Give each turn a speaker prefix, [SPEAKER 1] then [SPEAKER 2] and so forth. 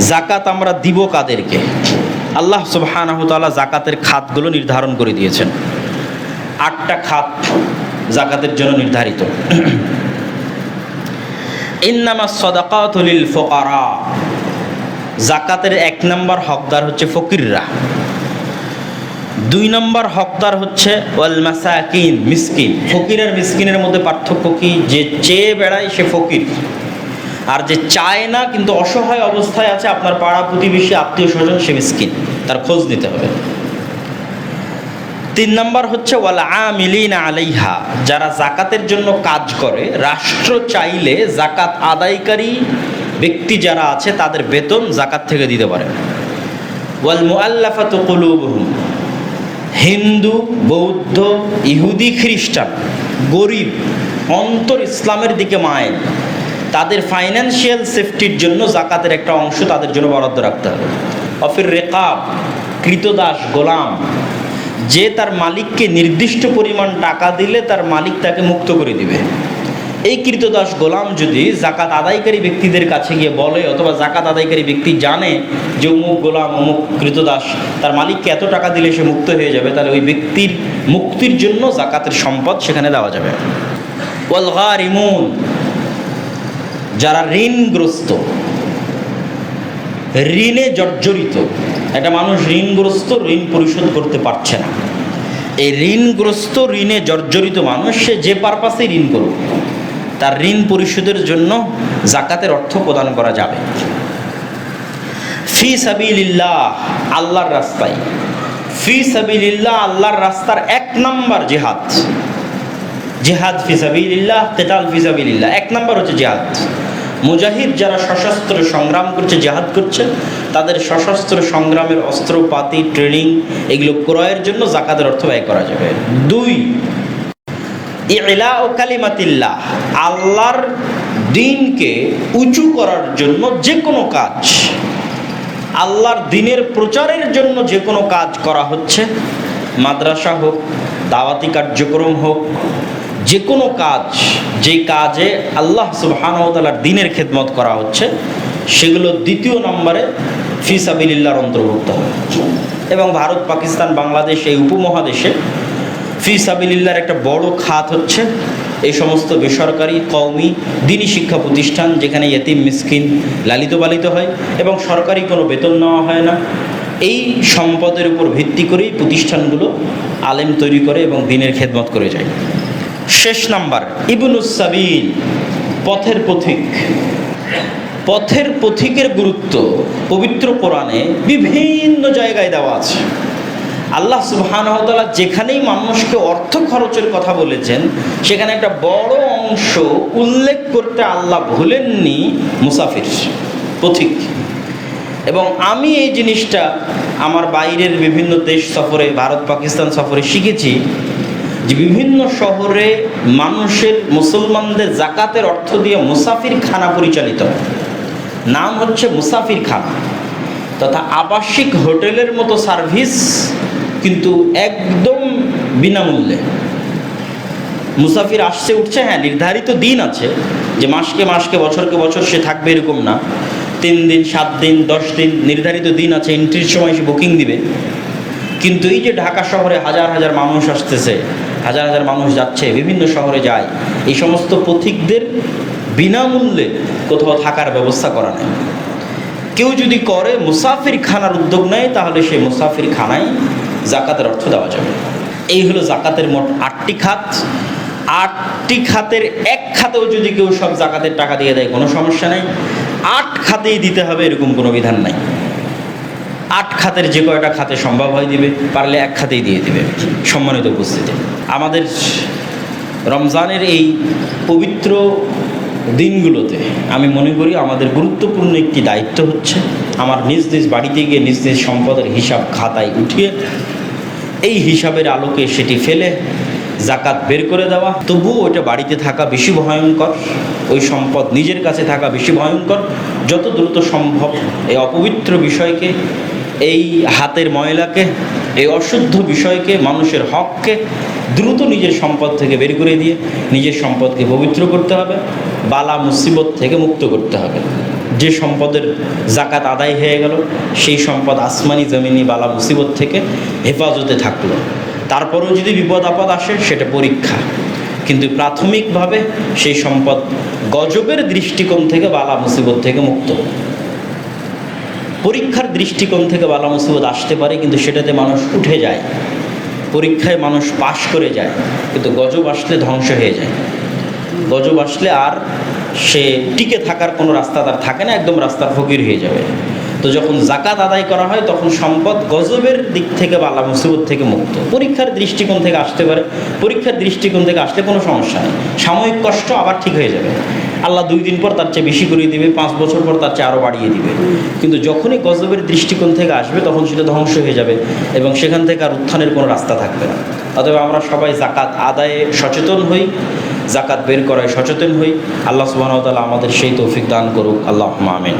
[SPEAKER 1] জাকাত আমরা দিব কাদেরকে? আল্লাহ সুবহানাহু তাআলা জাকাতের খাতগুলো নির্ধারণ করে দিয়েছেন। আটটা খাত জাকাতের জন্য নির্ধারিত। ইন্নামা সদাকাত লিল ফোকারা। জাকাতের এক নম্বর হকদার হচ্ছে ফকিররা। দুই নম্বর হকদার হচ্ছে ওয়াল মাসাকিন, মিসকিন। ফকির আর মিসকিনের মধ্যে পার্থক্য কি? যে চেয়ে বেড়ায় সে ফকির। আর যে চায় না কিন্তু অসহায় অবস্থায় আছে, আপনার পাড়া প্রতিবেশী, আত্মীয় স্বজন, সে মিসকিন। তার খোঁজ নিতে হবে। তিন নম্বর হচ্ছে, ওয়াল আমিলিন আলাইহা, যারা জাকাতের জন্য কাজ করে, রাষ্ট্র চাইলে জাকাত আদায়কারী ব্যক্তি যারা আছে, তাদের বেতন জাকাত থেকে দিতে পারে। ওয়াল মুআল্লাফাত কুলুবুহুম, হিন্দু, বৌদ্ধ, ইহুদি, খ্রিস্টান, গরিব, অন্তর ইসলামের দিকে মায়ের। তাদের ফাইন্যান্সিয়াল সেফটির জন্য জাকাতের একটা অংশ তাদের জন্য বরাদ্দ রাখতে হবে। অফির রেকাব, কৃতদাস গোলাম, যে তার মালিককে নির্দিষ্ট পরিমাণ টাকা দিলে তার মালিক তাকে মুক্ত করে দিবে। এই কৃতদাস গোলাম যদি জাকাত আদায়কারী ব্যক্তিদের কাছে গিয়ে বলে অথবা জাকাত আদায়কারী ব্যক্তি জানে যে অমুক গোলাম, অমুক কৃতদাস তার মালিককে এত টাকা দিলে সে মুক্ত হয়ে যাবে, তাহলে ওই ব্যক্তির মুক্তির জন্য জাকাতের সম্পদ সেখানে দেওয়া যাবে। ওয়াল গারিমুন যারা ঋণগ্রস্ত, ঋণে জর্জরিত, একটা মানুষ ঋণগ্রস্ত, ঋণ পরিশোধ করতে পারছে না। এই ঋণগ্রস্ত, ঋণে জর্জরিত মানুষ, সে যে পারপাসে ঋণ করুক, তার ঋণ পরিশোধের জন্য জাকাতের অর্থ প্রদান করা যাবে। ফি সাবিলিল্লাহ, আল্লাহর রাস্তায়। ফি সাবিলিল্লাহ, আল্লাহর রাস্তার এক নম্বর জেহাদ। জেহাদ ফি সাবিলিল্লাহ তেতাল ফি সাবিলিল্লাহ, এক নম্বর হচ্ছে জেহাদ। মুজাহিদ যারা সশস্ত্র সংগ্রাম করছে, জেহাদ করছে, তাদের সশস্ত্র সংগ্রামের অস্ত্রপাতি ট্রেনিং এগুলো ক্রয়ের জন্য জাকাতের অর্থ ব্যয় করা যাবে। দুই, ইলা ও কালিমাতিল্লাহ, আল্লাহর দিনকে উঁচু করার জন্য যে কোনো কাজ। আল্লাহর দিনের প্রচারের জন্য যে কোনো কাজ করা হচ্ছে, মাদ্রাসা হোক, দাওয়াতি কার্যক্রম হোক যে কোনো কাজ যে কাজে আল্লাহ সুবাহানতালার দিনের খেদমত করা হচ্ছে, সেগুলো দ্বিতীয় নম্বরে ফিসাবিল্লার অন্তর্ভুক্ত। হবে এবং ভারত, পাকিস্তান, বাংলাদেশ এই উপমহাদেশে ফি সাবিলিল্লার একটা বড় খাত হচ্ছে এই সমস্ত বেসরকারি, কওমি, দিনী শিক্ষা প্রতিষ্ঠান যেখানে ইয়েতিম, মিসকিন লালিত পালিত হয় এবং সরকারি কোনো বেতন নেওয়া হয় না। এই সম্পদের উপর ভিত্তি করেই প্রতিষ্ঠানগুলো আলেম তৈরি করে এবং দিনের খেদমত করে যায়। শেষ নাম্বার ইবনুসাবিল পথের পথিক। পথের পথিকের গুরুত্ব পবিত্র কোরআনে বিভিন্ন জায়গায় দেওয়া আছে। আল্লাহ সুবাহানহতালা যেখানেই মানুষকে অর্থ খরচের কথা বলেছেন, সেখানে একটা বড় অংশ উল্লেখ করতে আল্লাহ ভুলেননি মুসাফির, পথিক। এবং আমি এই জিনিসটা আমার বাইরের বিভিন্ন দেশ সফরে ভারত পাকিস্তান সফরে শিখেছি। যে বিভিন্ন শহরে মানুষের, মুসলমানদের জাকাতের অর্থ দিয়ে মুসাফির খানা পরিচালিত নাম হচ্ছে মুসাফির খানা তথা আবাসিক হোটেলের মতো সার্ভিস কিন্তু একদম বিনামূল্যে। মুসাফির আসছে, উঠছে হ্যাঁ নির্ধারিত দিন আছে যে মাসকে মাসকে, বছরকে বছর সে থাকবে এরকম না। তিন দিন, সাত দিন, দশ দিন নির্ধারিত দিন আছে এন্ট্রির সময় সে বুকিং দিবে। কিন্তু এই যে ঢাকা শহরে হাজার হাজার মানুষ আসতেছে হাজার হাজার মানুষ যাচ্ছে, বিভিন্ন শহরে যায়। এই সমস্ত পথিকদের বিনামূল্যে কোথাও থাকার ব্যবস্থা করা নেই। কেউ যদি করে মুসাফির খানার উদ্যোগ নেয়, তাহলে সেই মুসাফির খানায় জাকাতের অর্থ দেওয়া যাবে। এই হলো জাকাতের মোট আটটি খাত। আটটি খাতের এক খাতেও যদি কেউ সব জাকাতের টাকা দিয়ে দেয়, কোনো সমস্যা নেই। আট খাতেই দিতে হবে, এরকম কোনো বিধান নাই। আট খাতের যে কয়টা খাতে সম্ভব হয় দিবে, পারলে এক খাতেই দিয়ে দিবে। সম্মানিত উপস্থিতি। আমাদের রমজানের এই পবিত্র দিনগুলোতে আমি মনে করি আমাদের গুরুত্বপূর্ণ একটি দায়িত্ব হচ্ছে আমার নিজ নিজ বাড়িতে গিয়ে নিজ নিজ সম্পদের হিসাব খাতায় উঠিয়ে এই হিসাবের আলোকে সেটি ফেলে জাকাত বের করে দেওয়া। তবুও ওইটা বাড়িতে থাকা বেশি ভয়ঙ্কর, ওই সম্পদ নিজের কাছে থাকা বেশি ভয়ঙ্কর। যত দ্রুত সম্ভব এই অপবিত্র বিষয়কে এই হাতের ময়লাকে, এই অশুদ্ধ বিষয়কে, মানুষের হককে দ্রুত নিজের সম্পদ থেকে বের করে দিয়ে নিজের সম্পদকে পবিত্র করতে হবে, বালা মুসিবত থেকে মুক্ত করতে হবে। যে সম্পদের জাকাত আদায় হয়ে গেল, সেই সম্পদ আসমানি জমিনি বালা মুসিবত থেকে হেফাজতে থাকল। তারপরেও যদি বিপদ আপদ আসে, সেটা পরীক্ষা। কিন্তু প্রাথমিকভাবে সেই সম্পদ গজবের দৃষ্টিকোণ থেকে বালা মুসিবত থেকে মুক্ত। পরীক্ষার দৃষ্টিকোণ থেকে বালা মুসিবত আসতে পারে, কিন্তু সেটাতে মানুষ উঠে যায়। পরীক্ষায় মানুষ পাশ করে যায়, কিন্তু গজব আসলে ধ্বংস হয়ে যায়। গজব আসলে আর সে টিকে থাকার কোনো রাস্তা তার থাকে না, একদম রাস্তার ফকির হয়ে যাবে। তো যখন জাকাত আদায় করা হয়, তখন সম্পদ গজবের দিক থেকে বালা মুসিবত থেকে মুক্ত। পরীক্ষার দৃষ্টিকোণ থেকে আসতে পারে, পরীক্ষার দৃষ্টিকোণ থেকে আসলে কোনো সমস্যা নেই। সাময়িক কষ্ট আবার ঠিক হয়ে যাবে। আল্লাহ দুই দিন পর তার চেয়ে বেশি করে দিবে, পাঁচ বছর পর তার চেয়ে আরও বাড়িয়ে দিবে। কিন্তু যখনই গজবের দৃষ্টিকোণ থেকে আসবে, তখন সেটা ধ্বংস হয়ে যাবে এবং সেখান থেকে আর উত্থানের কোনো রাস্তা থাকবে না। অতএব আমরা সবাই জাকাত আদায়ে সচেতন হই জাকাত বের করায় সচেতন হই। আল্লাহ সুবাহ আমাদের সেই তৌফিক দান করুক। আল্লাহ আমিন।